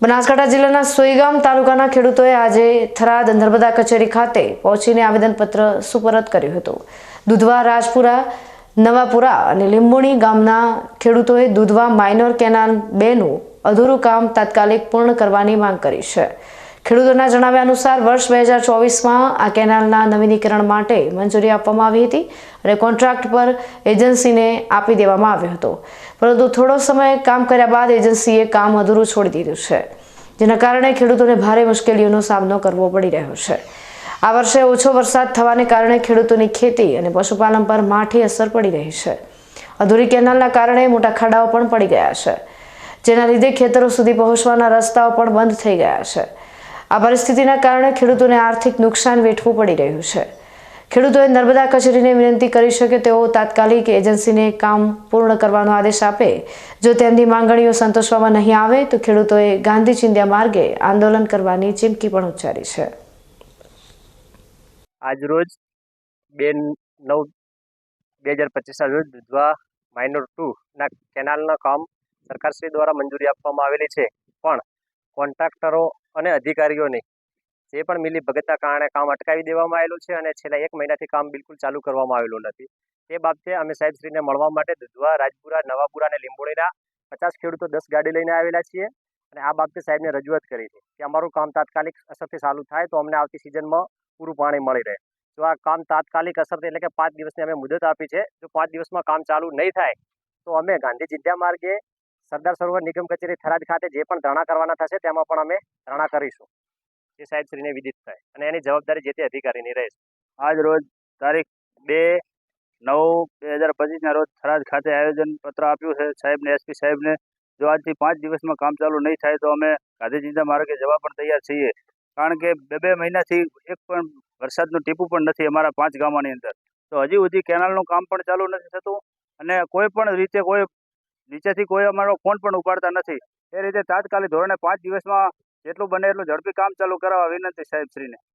બનાસકાંઠા જિલ્લાના સોઈગામ તાલુકાના ખેડૂતોએ આજે થરાદ નર્મદા કચેરી ખાતે પહોંચીને આવેદનપત્ર સુપરત કર્યું હતું. દુધવા રાજપુરા, નવાપુરા અને લીંબુણી ગામના ખેડૂતોએ દુધવા માઇનોર કેનાલ બેનું અધૂરું કામ તાત્કાલિક પૂર્ણ કરવાની માંગ કરી છે. ખેડૂતોના જણાવ્યા અનુસાર વર્ષ બે હજાર ચોવીસમાં આ કેનાલના નવીનીકરણ માટે મંજૂરી આપવામાં આવી હતી અને કોન્ટ્રાક્ટ પર એજન્સીને આપી દેવામાં આવ્યો હતો. પરંતુ થોડો સમય કામ કર્યા બાદ એજન્સીએ કામ અધૂરું છોડી દીધું છે, જેના કારણે ખેડૂતોને ભારે મુશ્કેલીઓનો સામનો કરવો પડી રહ્યો છે. આ વર્ષે ઓછો વરસાદ થવાને કારણે ખેડૂતોની ખેતી અને પશુપાલન પર માઠી અસર પડી રહી છે. અધૂરી કેનાલના કારણે મોટા ખાડાઓ પણ પડી ગયા છે, જેના લીધે ખેતરો સુધી પહોંચવાના રસ્તાઓ પણ બંધ થઈ ગયા છે. આ પરિસ્થિતિના કારણે ખેડૂતોને આર્થિક નુકસાન વેઠવું પડી રહ્યું છે. ખેડૂતોએ નર્મદા કચેરીને વિનંતી કરી છે કે તેઓ તાત્કાલિક એજન્સીને કામ પૂર્ણ કરવાનો આદેશ આપે. જો તેમની માંગણીઓ સંતોષવામાં નહીં આવે, તો ખેડૂતોએ ગાંધી ચિંધ્યા માર્ગે આંદોલન કરવાની ચીમકી પણ ઉચ્ચારી છે. આજરોજ બે નવ બે હજાર પચીસના રોજ દુધવા માઇનોર ટુના કેનાલના કામ સરકારશ્રી દ્વારા મંજૂરી આપવામાં આવેલી છે. પણ કોન્ટ્રાક્ટરો અને અધિકારીઓને જે પણ મિલી ભગતના કારણે કામ અટકાવી દેવામાં આવેલું છે અને છેલ્લા એક મહિનાથી કામ બિલકુલ ચાલુ કરવામાં આવેલું નથી. તે બાબતે અમે સાહેબશ્રીને મળવા માટે દુધવા, રાજપુરા, નવાપુરા અને લીંબોળીના પચાસ ખેડૂતો દસ ગાડી લઈને આવેલા છીએ અને આ બાબતે સાહેબને રજૂઆત કરી છે કે અમારું કામ તાત્કાલિક અસરથી ચાલુ થાય તો અમને આવતી સિઝનમાં પૂરું પાણી મળી રહે. જો આ કામ તાત્કાલિક અસરથી એટલે કે પાંચ દિવસની અમે મુદત આપી છે, જો પાંચ દિવસમાં કામ ચાલુ નહીં થાય તો અમે ગાંધી જિદ્યા માર્ગે સરદાર સરોવર નિગમ કચેરી થરાદ ખાતે જે પણ ધરણા કરવાના થશે, તેમાં પણ અમે ધરણા કરીશું. એ સાહેબશ્રીને વિદિત થાય અને એની જવાબદારી જે તે અધિકારીની રહેશે. આજ રોજ તારીખ બે નવ બે હજાર પચીસના રોજ થરાદ ખાતે આયોજન પત્ર આપ્યું છે. સાહેબને, એસપી સાહેબને, જો આજથી પાંચ દિવસમાં કામ ચાલુ નહીં થાય તો અમે ગાંધીજીના માર્ગે જવા પણ તૈયાર છીએ. કારણ કે બે બે મહિનાથી એક પણ વરસાદનું ટીપું પણ નથી અમારા પાંચ ગામોની અંદર. તો હજી સુધી કેનાલનું કામ પણ ચાલુ નથી થતું અને કોઈ પણ રીતે કોઈ નીચેથી કોઈ અમારો ફોન પણ ઉપાડતા નથી. એ રીતે તાત્કાલિક ધોરણે પાંચ દિવસમાં જેટલું બને એટલું ઝડપી કામ ચાલુ કરાવવા વિનંતી સાહેબશ્રીને